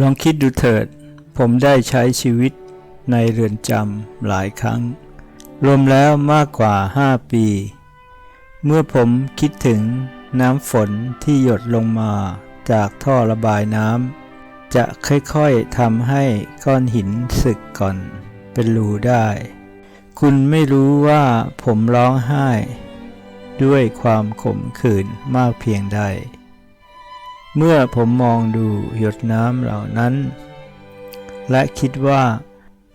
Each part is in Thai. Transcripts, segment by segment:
ลองคิดดูเถิด ผมได้ใช้ชีวิตในเรือนจำหลายครั้ง รวมแล้วมากกว่า 5 ปี เมื่อผมคิดถึงน้ำฝนที่หยดลงมาจากท่อระบายน้ำจะค่อยๆทำให้ก้อนหินสึกก่อนเป็นรูได้ คุณไม่รู้ว่าผมร้องไห้ ด้วยความขมขื่นมากเพียงใด เมื่อผมมองดูหยดน้ำเหล่านั้น และคิดว่า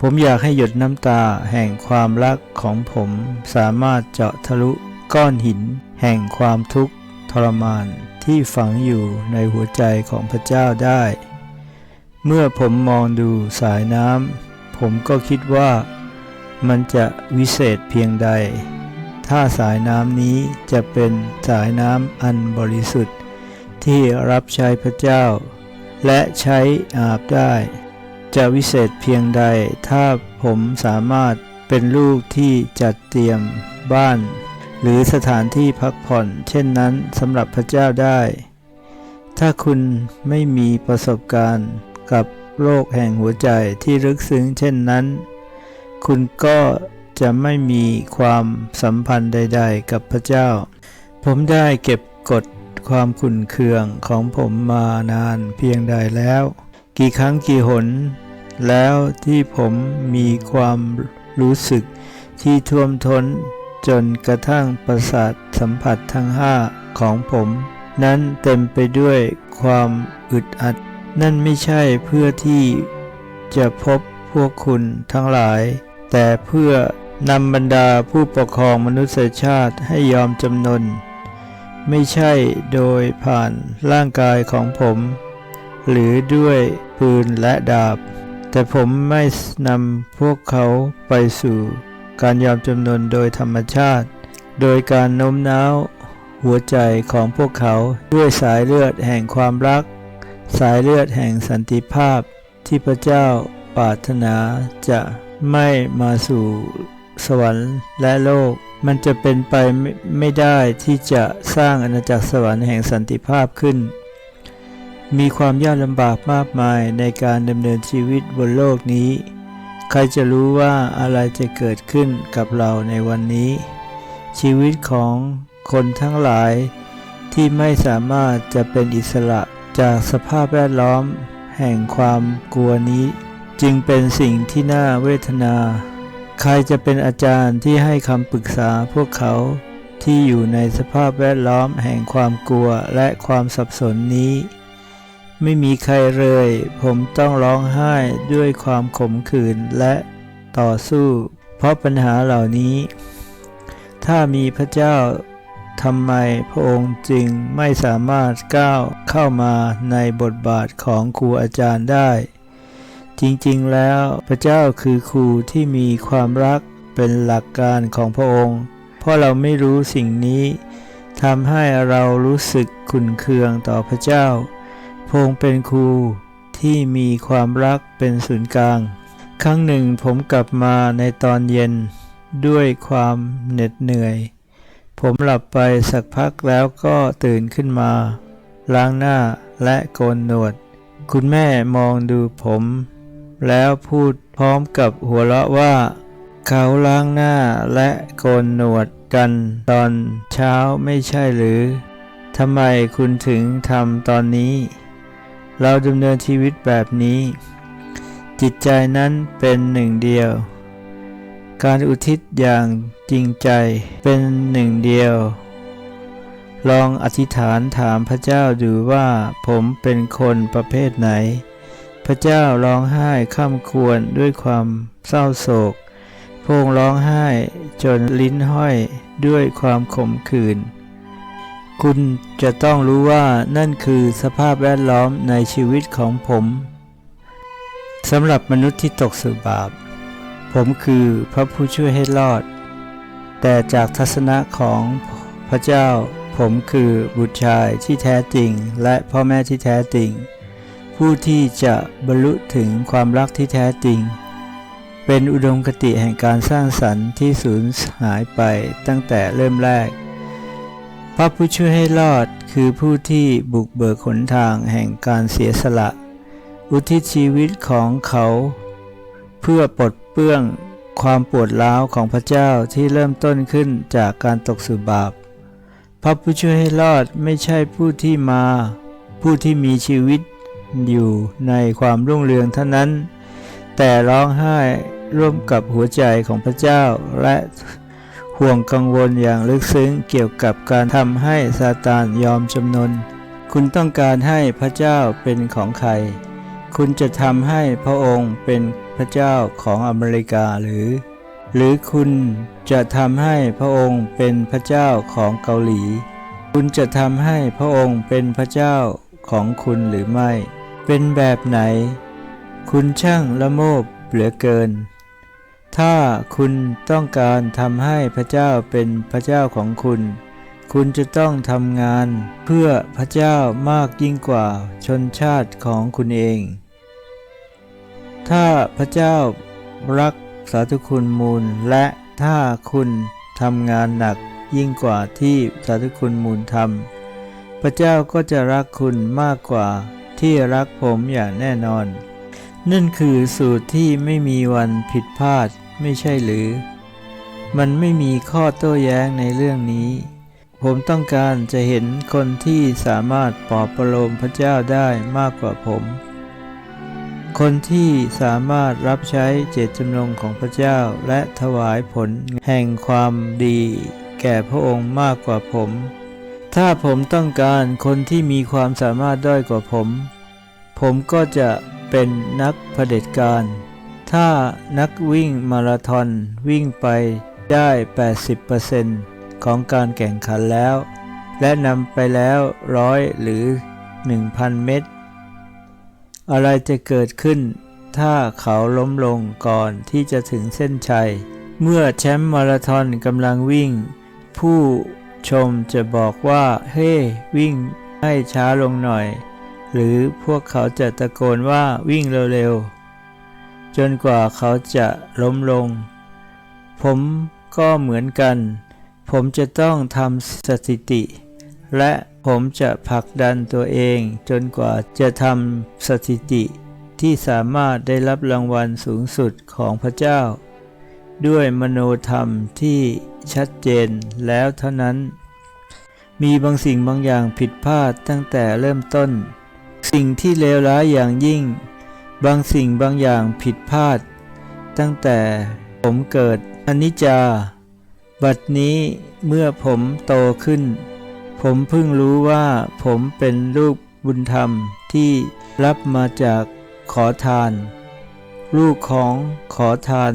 ผมอยากให้หยดน้ำตาแห่งความรักของผมสามารถเจาะทะลุก้อนหิน แห่งความทุกข์ทรมานที่ฝังอยู่ในหัวใจของพระเจ้าได้ เมื่อผมมองดูสายน้ำผมก็คิดว่า มันจะวิเศษเพียงใด ถ้าสายน้ำนี้จะเป็นสายน้ำอันบริสุทธิ์ ที่รับใช้พระเจ้า และใช้อาบได้ จะวิเศษเพียงใดถ้าผมสามารถเป็นลูกที่จัดเตรียมบ้าน หรือสถานที่พักผ่อน เช่นนั้นสำหรับพระเจ้าได้ ถ้าคุณไม่มีประสบการณ์กับโรคแห่งหัวใจที่ลึกซึ้งเช่นนั้น คุณก็จะไม่มีความสัมพันธ์ใด ๆ กับพระเจ้า ผมได้เก็บกด ความขุ่นเคืองของผมมานานเพียงใดแล้ว กี่ครั้งกี่หน แล้วที่ผมมีความรู้สึกที่ท่วมท้นจนกระทั่งประสาทสัมผัสทั้งห้าของผม นั้นเต็มไปด้วยความอึดอัด นั่นไม่ใช่เพื่อที่จะพบพวกคุณทั้งหลาย แต่เพื่อนำบรรดาผู้ปกครองมนุษยชาติให้ยอมจำนน ไม่ใช่โดยผ่านร่างกายของผม หรือด้วยปืนและดาบ แต่ผมไม่นำพวกเขาไปสู่ การยอมจำนนโดยธรรมชาติ โดยการโน้มน้าว หัวใจของพวกเขาด้วยสายเลือดแห่งความรัก สายเลือดแห่งสันติภาพที่พระเจ้าปรารถนาจะไม่มาสู่สวรรค์และโลก มันจะเป็นไปไม่ไมได้ที่จะสร้างอาณาจักรสวรรค์แห่งสันติภาพขึ้น มีความยากลำบากมากมายในการดำเนินชีวิตบนโลกนี้ ใครจะรู้ว่าอะไรจะเกิดขึ้นกับเราในวันนี้ ชีวิตของคนทั้งหลายที่ไม่สามารถจะเป็นอิสระจากสภาพแวดล้อมแห่งความกลัวนี้ จึงเป็นสิ่งที่น่าเวทนา ใครจะเป็นอาจารย์ที่ให้คำปรึกษาพวกเขาที่อยู่ในสภาพแวดล้อมแห่งความกลัวและความสับสนนี้ ไม่มีใครเลย ผมต้องร้องไห้ด้วยความขมขื่นและต่อสู้ เพราะปัญหาเหล่านี้ ถ้ามีพระเจ้าทำไมพระองค์จึงไม่สามารถก้าวเข้ามาในบทบาทของครูอาจารย์ได้ จริงๆแล้วพระเจ้าคือครูที่มีความรักเป็นหลักการของพระองค์ เพราะเราไม่รู้สิ่งนี้ทำให้เรารู้สึกขุนเคืองต่อพระเจ้า พงเป็นครูที่มีความรักเป็นศูนย์กลาง ครั้งหนึ่งผมกลับมาในตอนเย็นด้วยความเหน็ดเหนื่อย ผมหลับไปสักพักแล้วก็ตื่นขึ้นมา ล้างหน้าและโกนหนวด คุณแม่มองดูผม แล้วพูดพร้อมกับหัวเราะว่า เขาล้างหน้าและโกนหนวดกันตอนเช้าไม่ใช่หรือทำไมคุณถึงทำตอนนี้ เราดำเนินชีวิตแบบนี้ จิตใจนั้นเป็นหนึ่งเดียว การอุทิศอย่างจริงใจเป็นหนึ่งเดียว ลองอธิษฐานถามพระเจ้าดูว่าผมเป็นคนประเภทไหน ระเจ้าร้องไห้ข้ามควรด้วยความเศร้าโศก พงร้องไห้จนลิ้นห้อยด้วยความขมขื่น คุณจะต้องรู้ว่านั่นคือสภาพแวดล้อมในชีวิตของผมสำหรับมนุษย์ที่ตกสู่บาป ผมคือพระผู้ช่วยให้รอด แต่จากทัศนะของพระเจ้า ผมคือบุตรชายที่แท้จริง และพ่อแม่ที่แท้จริง ผู้ที่จะบรรลุถึงความรักที่แท้จริง เป็นอุดมคติแห่งการสร้างสรรค์ที่สูญหายไปตั้งแต่เริ่มแรก พระผู้ช่วยให้รอดคือผู้ที่บุกเบิกหนทางแห่งการเสียสละ อุทิศชีวิตของเขา เพื่อปลดเปื้องความปวดร้าวของพระเจ้าที่เริ่มต้นขึ้นจากการตกสู่บาป พระผู้ช่วยให้รอดไม่ใช่ผู้ที่มา ผู้ที่มีชีวิต อยู่ในความรุ่งเรืองเท่านั้น แต่ร้องไห้ร่วมกับหัวใจของพระเจ้าและห่วงกังวลอย่างลึกซึ้งเกี่ยวกับการทำให้ซาตานยอมจำนน คุณต้องการให้พระเจ้าเป็นของใคร คุณจะทำให้พระองค์เป็นพระเจ้าของอเมริกาหรือ หรือคุณจะทำให้พระองค์เป็นพระเจ้าของเกาหลี คุณจะทำให้พระองค์เป็นพระเจ้าของคุณหรือไม่ เป็นแบบไหน คุณช่างละโมบเหลือเกิน ถ้าคุณต้องการทำให้พระเจ้าเป็นพระเจ้าของคุณ คุณจะต้องทำงานเพื่อพระเจ้ามากยิ่งกว่าชนชาติของคุณเอง ถ้าพระเจ้ารักสาธุคุณมูลและถ้าคุณทำงานหนักยิ่งกว่าที่สาธุคุณมูลทำพระเจ้าก็จะรักคุณมากกว่า ที่รักผมอย่างแน่นอน นั่นคือสูตรที่ไม่มีวันผิดพลาดไม่ใช่หรือ มันไม่มีข้อโต้แย้งในเรื่องนี้ ผมต้องการจะเห็นคนที่สามารถปลอบประโลมพระเจ้าได้มากกว่าผม คนที่สามารถรับใช้เจตจำนงของพระเจ้าและถวายผลแห่งความดี แก่พระองค์มากกว่าผม ถ้าผมต้องการคนที่มีความสามารถด้อยกว่าผม ผมก็จะเป็นนักเผด็จการ ถ้านักวิ่งมาราธอนวิ่งไปได้ 80%ของการแข่งขันแล้ว และนำไปแล้วร้อยหรือ 1,000 เมตร อะไรจะเกิดขึ้น ถ้าเขาล้มลงก่อนที่จะถึงเส้นชัย เมื่อแชมป์มาราธอนกำลังวิ่ง ผู้ ชมจะบอกว่า เฮ้วิ่งให้ช้าลงหน่อย หรือพวกเขาจะตะโกนว่าวิ่งเร็วๆ จนกว่าเขาจะล้มลง ผมก็เหมือนกัน ผมจะต้องทำสถิติ และผมจะผลักดันตัวเอง จนกว่าจะทำสถิติที่สามารถได้รับรางวัลสูงสุดของพระเจ้า ด้วยมโนธรรมที่ชัดเจนแล้วเท่านั้น มีบางสิ่งบางอย่างผิดพลาดตั้งแต่เริ่มต้น สิ่งที่เลวร้ายอย่างยิ่ง บางสิ่งบางอย่างผิดพลาด ตั้งแต่ผมเกิดอนิจจา บัดนี้เมื่อผมโตขึ้น ผมเพิ่งรู้ว่าผมเป็นลูกบุญธรรมที่รับมาจากขอทาน ลูกของขอทาน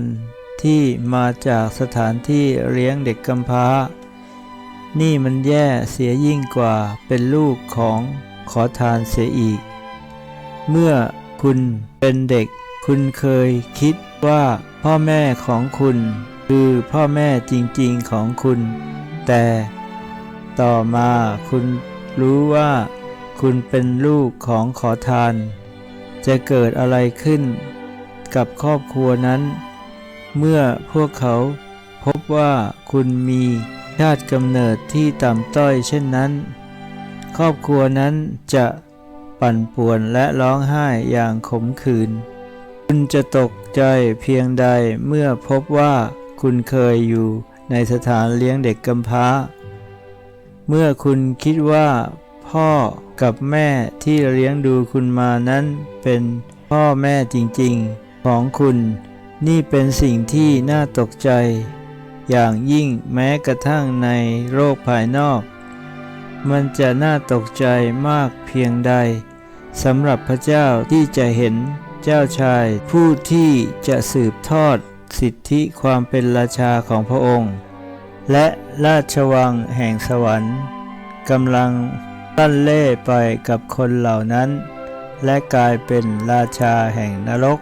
ที่มาจากสถานที่เลี้ยงเด็กกำพร้า นี่มันแย่เสียยิ่งกว่าเป็นลูกของขอทานเสียอีก เมื่อคุณเป็นเด็ก คุณเคยคิดว่าพ่อแม่ของคุณ คือพ่อแม่จริงๆของคุณ แต่ต่อมาคุณรู้ว่าคุณเป็นลูกของขอทาน จะเกิดอะไรขึ้น กับครอบครัวนั้น เมื่อพวกเขาพบว่าคุณมีชาติกำเนิดที่ต่ำต้อยเช่นนั้น ครอบครัวนั้นจะปั่นป่วนและร้องไห้อย่างขมขื่นคุณจะตกใจเพียงใดเมื่อพบว่าคุณเคยอยู่ในสถานเลี้ยงเด็กกำพร้า เมื่อคุณคิดว่า พ่อกับแม่ที่เลี้ยงดูคุณมานั้นเป็นพ่อแม่จริงๆ ของคุณ นี่เป็นสิ่งที่น่าตกใจ อย่างยิ่งแม้กระทั่งในโลกภายนอก มันจะน่าตกใจมากเพียงใดสำหรับพระเจ้าที่จะเห็นเจ้าชาย ผู้ที่จะสืบทอดสิทธิความเป็นราชาของพระองค์ และราชวังแห่งสวรรค์กำลังตั้นเล่ไปกับคนเหล่านั้น และกลายเป็นราชาแห่งนรก